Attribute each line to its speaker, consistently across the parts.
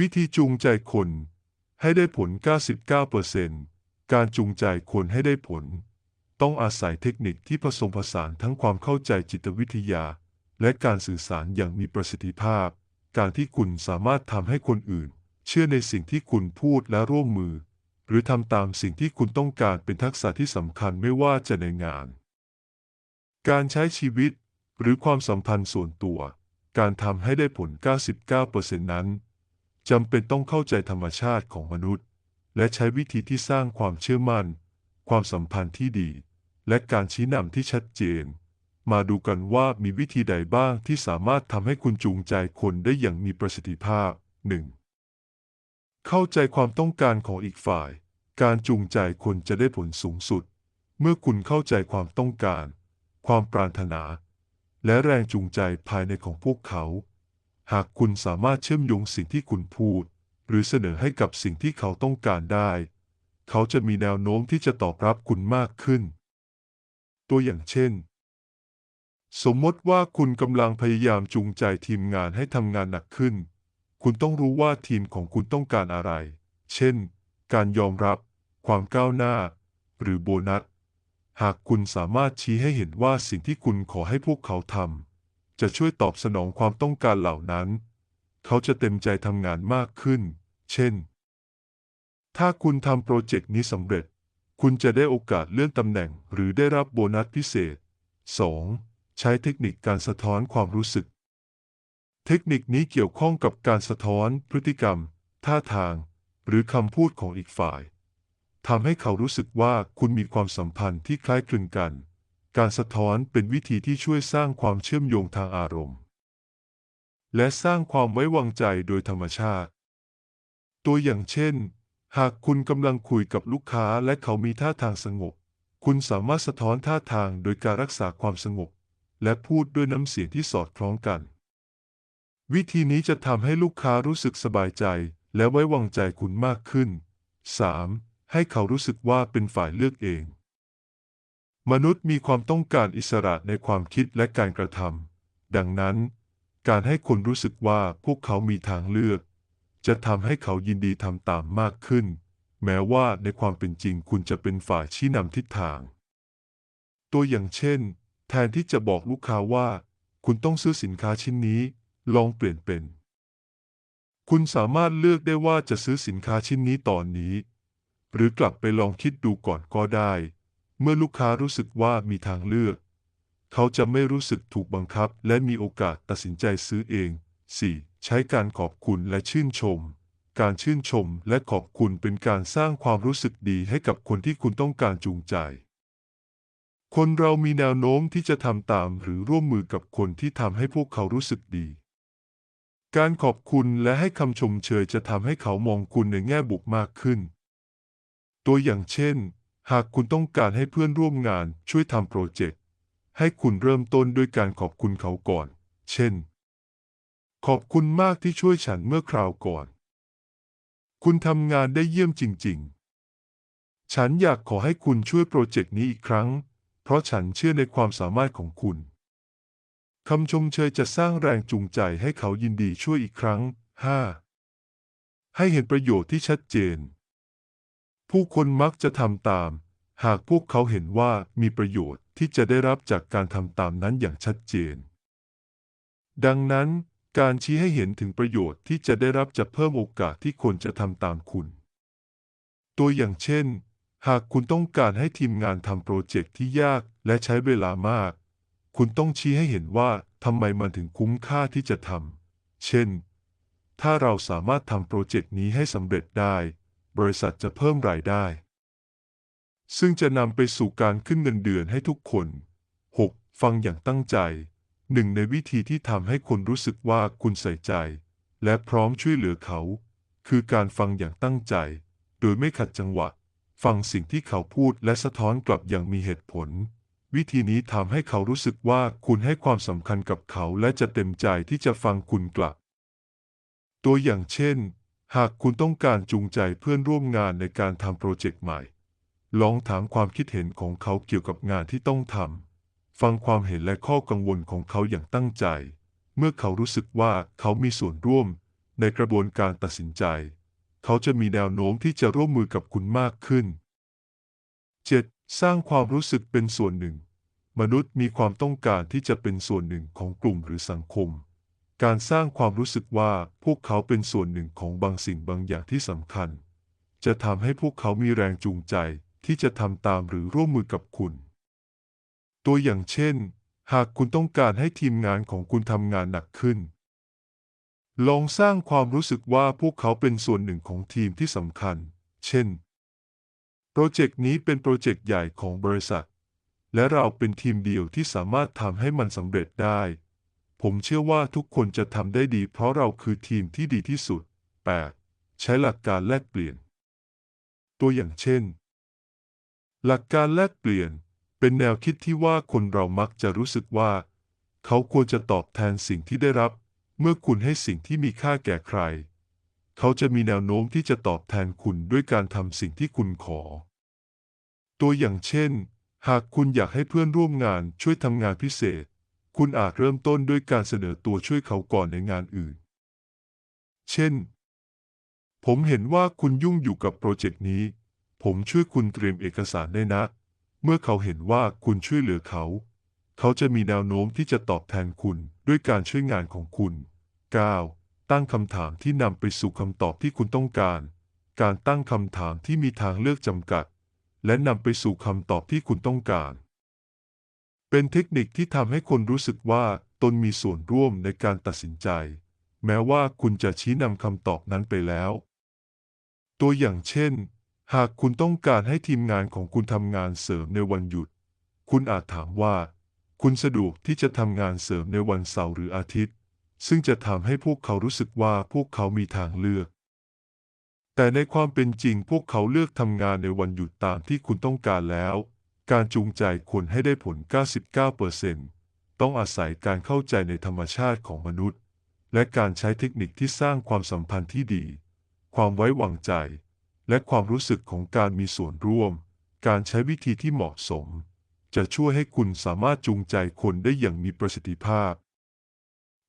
Speaker 1: วิธีจูงใจคนให้ได้ผล 99%การจูงใจคนให้ได้ผล ต้องอาศัยเทคนิคที่ผสมผสานทั้งความเข้าใจจิตวิทยา และการสื่อสารอย่างมีประสิทธิภาพ การที่คุณสามารถทำให้คนอื่น เชื่อในสิ่งที่คุณพูดและร่วมมือ หรือทำตามสิ่งที่คุณต้องการเป็นทักษะที่สำคัญไม่ว่าจะในงาน การใช้ชีวิต หรือความสัมพันธ์ส่วนตัว การทำให้ได้ผล 99%นั้น จำเป็นต้องเข้าใจธรรมชาติของมนุษย์ และใช้วิธีที่สร้างความเชื่อมั่น ความสัมพันธ์ที่ดี และการชี้นำที่ชัดเจน มาดูกันว่ามีวิธีใดบ้างที่สามารถทำให้คุณจูงใจคนได้อย่างมีประสิทธิภาพ 1. เข้าใจความต้องการของอีกฝ่าย การจูงใจคนจะได้ผลสูงสุด เมื่อคุณเข้าใจความต้องการ ความปรารถนา และแรงจูงใจภายในของพวกเขา หากคุณสามารถเชื่อมโยงสิ่งที่คุณพูด หรือเสนอให้กับสิ่งที่เขาต้องการได้ เขาจะมีแนวโน้มที่จะตอบรับคุณมากขึ้น ตัวอย่างเช่น สมมติว่าคุณกำลังพยายามจูงใจทีมงานให้ทำงานหนักขึ้น คุณต้องรู้ว่าทีมของคุณต้องการอะไร เช่น การยอมรับ ความก้าวหน้า หรือโบนัส หากคุณสามารถชี้ให้เห็นว่าสิ่งที่คุณขอให้พวกเขาทำ จะช่วยตอบสนองความต้องการเหล่านั้น เขาจะเต็มใจทำงานมากขึ้น เช่น ถ้าคุณทำโปรเจกต์นี้สำเร็จ คุณจะได้โอกาสเลื่อนตำแหน่งหรือได้รับโบนัสพิเศษ 2. ใช้เทคนิคการสะท้อนความรู้สึก เทคนิคนี้เกี่ยวข้องกับการสะท้อนพฤติกรรม ท่าทาง หรือคำพูดของอีกฝ่ายทำให้เขารู้สึกว่าคุณมีความสัมพันธ์ที่คล้ายคลึงกัน การสะท้อนเป็นวิธีที่ช่วยสร้างความเชื่อมโยงทางอารมณ์ และสร้างความไว้วางใจโดยธรรมชาติ ตัวอย่างเช่น หากคุณกำลังคุยกับลูกค้าและเขามีท่าทางสงบ คุณสามารถสะท้อนท่าทางโดยการรักษาความสงบ และพูดด้วยน้ำเสียงที่สอดคล้องกัน วิธีนี้จะทำให้ลูกค้ารู้สึกสบายใจและไว้วางใจคุณมากขึ้น 3. ให้เขารู้สึกว่าเป็นฝ่ายเลือกเอง มนุษย์มีความต้องการอิสระในความคิดและการกระทำดังนั้น การให้คนรู้สึกว่าพวกเขามีทางเลือก จะทำให้เขายินดีทำตามมากขึ้น แม้ว่าในความเป็นจริงคุณจะเป็นฝ่ายชี้นำทิศทาง ตัวอย่างเช่น แทนที่จะบอกลูกค้าว่า คุณต้องซื้อสินค้าชิ้นนี้ ลองเปลี่ยนเป็น คุณสามารถเลือกได้ว่าจะซื้อสินค้าชิ้นนี้ตอนนี้ หรือกลับไปลองคิดดูก่อนก็ได้ เมื่อลูกค้ารู้สึกว่ามีทางเลือก เขาจะไม่รู้สึกถูกบังคับ และมีโอกาสตัดสินใจซื้อเอง 4. ใช้การขอบคุณและชื่นชม การชื่นชมและขอบคุณเป็นการสร้างความรู้สึกดีให้กับคนที่คุณต้องการจูงใจ คนเรามีแนวโน้มที่จะทำตามหรือร่วมมือกับคนที่ทำให้พวกเขารู้สึกดี การขอบคุณและให้คำชมเชยจะทำให้เขามองคุณในแง่บวกมากขึ้น ตัวอย่างเช่น หากคุณต้องการให้เพื่อนร่วมงานช่วยทำโปรเจกต์ ให้คุณเริ่มต้นด้วยการขอบคุณเขาก่อน เช่น ขอบคุณมากที่ช่วยฉันเมื่อคราวก่อน คุณทำงานได้เยี่ยมจริง ๆ ฉันอยากขอให้คุณช่วยโปรเจกต์นี้อีกครั้ง เพราะฉันเชื่อในความสามารถของคุณคำชมเชยจะสร้างแรงจูงใจให้เขายินดีช่วยอีกครั้ง 5. ให้เห็นประโยชน์ที่ชัดเจน ผู้คนมักจะทำตาม หากพวกเขาเห็นว่ามีประโยชน์ที่จะได้รับจากการทำตามนั้นอย่างชัดเจน ดังนั้น การชี้ให้เห็นถึงประโยชน์ที่จะได้รับจะเพิ่มโอกาสที่คนจะทำตามคุณ ตัวอย่างเช่น หากคุณต้องการให้ทีมงานทำโปรเจกต์ที่ยากและใช้เวลามาก คุณต้องชี้ให้เห็นว่าทำไมมันถึงคุ้มค่าที่จะทำ เช่น ถ้าเราสามารถทำโปรเจกต์นี้ให้สำเร็จได้ บริษัทจะเพิ่มรายได้ ซึ่งจะนำไปสู่การขึ้นเงินเดือนให้ทุกคน 6. ฟังอย่างตั้งใจหนึ่งในวิธีที่ทำให้คนรู้สึกว่าคุณใส่ใจ และพร้อมช่วยเหลือเขา คือการฟังอย่างตั้งใจ โดยไม่ขัดจังหวะ ฟังสิ่งที่เขาพูดและสะท้อนกลับอย่างมีเหตุผล วิธีนี้ทำให้เขารู้สึกว่าคุณให้ความสำคัญกับเขาและจะเต็มใจที่จะฟังคุณกลับ ตัวอย่างเช่น หากคุณต้องการจูงใจเพื่อนร่วมงานในการทำโปรเจกต์ใหม่ ลองถามความคิดเห็นของเขาเกี่ยวกับงานที่ต้องทำ ฟังความเห็นและข้อกังวลของเขาอย่างตั้งใจ เมื่อเขารู้สึกว่าเขามีส่วนร่วมในกระบวนการตัดสินใจ เขาจะมีแนวโน้มที่จะร่วมมือกับคุณมากขึ้น 7. สร้างความรู้สึกเป็นส่วนหนึ่ง มนุษย์มีความต้องการที่จะเป็นส่วนหนึ่งของกลุ่มหรือสังคม การสร้างความรู้สึกว่าพวกเขาเป็นส่วนหนึ่งของบางสิ่งบางอย่างที่สำคัญ จะทำให้พวกเขามีแรงจูงใจที่จะทำตามหรือร่วมมือกับคุณ ตัวอย่างเช่น หากคุณต้องการให้ทีมงานของคุณทำงานหนักขึ้น ลองสร้างความรู้สึกว่าพวกเขาเป็นส่วนหนึ่งของทีมที่สำคัญ เช่น โปรเจกต์นี้เป็นโปรเจกต์ใหญ่ของบริษัท และเราเป็นทีมเดียวที่สามารถทำให้มันสำเร็จได้ ผมเชื่อว่าทุกคนจะทำได้ดีเพราะเราคือทีมที่ดีที่สุด 8. ใช้หลักการแลกเปลี่ยน ตัวอย่างเช่น หลักการแลกเปลี่ยน เป็นแนวคิดที่ว่าคนเรามักจะรู้สึกว่า เขาควรจะตอบแทนสิ่งที่ได้รับ เมื่อคุณให้สิ่งที่มีค่าแก่ใคร เขาจะมีแนวโน้มที่จะตอบแทนคุณด้วยการทำสิ่งที่คุณขอ ตัวอย่างเช่น หากคุณอยากให้เพื่อนร่วมงานช่วยทำงานพิเศษ คุณอาจเริ่มต้นด้วยการเสนอตัวช่วยเขาก่อนในงานอื่น เช่น ผมเห็นว่าคุณยุ่งอยู่กับโปรเจกต์นี้ ผมช่วยคุณเตรียมเอกสารได้นะ เมื่อเขาเห็นว่าคุณช่วยเหลือเขา เขาจะมีแนวโน้มที่จะตอบแทนคุณด้วยการช่วยงานของคุณ 9. ตั้งคำถามที่นำไปสู่คำตอบที่คุณต้องการ การตั้งคำถามที่มีทางเลือกจำกัด และนำไปสู่คำตอบที่คุณต้องการ เป็นเทคนิคที่ทำให้คนรู้สึกว่าตนมีส่วนร่วมในการตัดสินใจ แม้ว่าคุณจะชี้นำคำตอบนั้นไปแล้ว ตัวอย่างเช่น หากคุณต้องการให้ทีมงานของคุณทำงานเสริมในวันหยุด คุณอาจถามว่า คุณสะดวกที่จะทำงานเสริมในวันเสาร์หรืออาทิตย์ ซึ่งจะทำให้พวกเขารู้สึกว่าพวกเขามีทางเลือก แต่ในความเป็นจริงพวกเขาเลือกทำงานในวันหยุดตามที่คุณต้องการแล้ว การจูงใจคนให้ได้ผล 99%ต้องอาศัยการเข้าใจในธรรมชาติของมนุษย์ และการใช้เทคนิคที่สร้างความสัมพันธ์ที่ดี ความไว้วางใจ และความรู้สึกของการมีส่วนร่วม การใช้วิธีที่เหมาะสม จะช่วยให้คุณสามารถจูงใจคนได้อย่างมีประสิทธิภาพ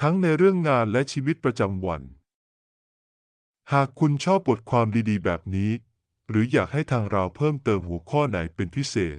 Speaker 1: ทั้งในเรื่องงานและชีวิตประจำวัน หากคุณชอบบทความดีๆ แบบนี้ หรืออยากให้ทางเราเพิ่มเติมหัวข้อไหนเป็นพิเศษ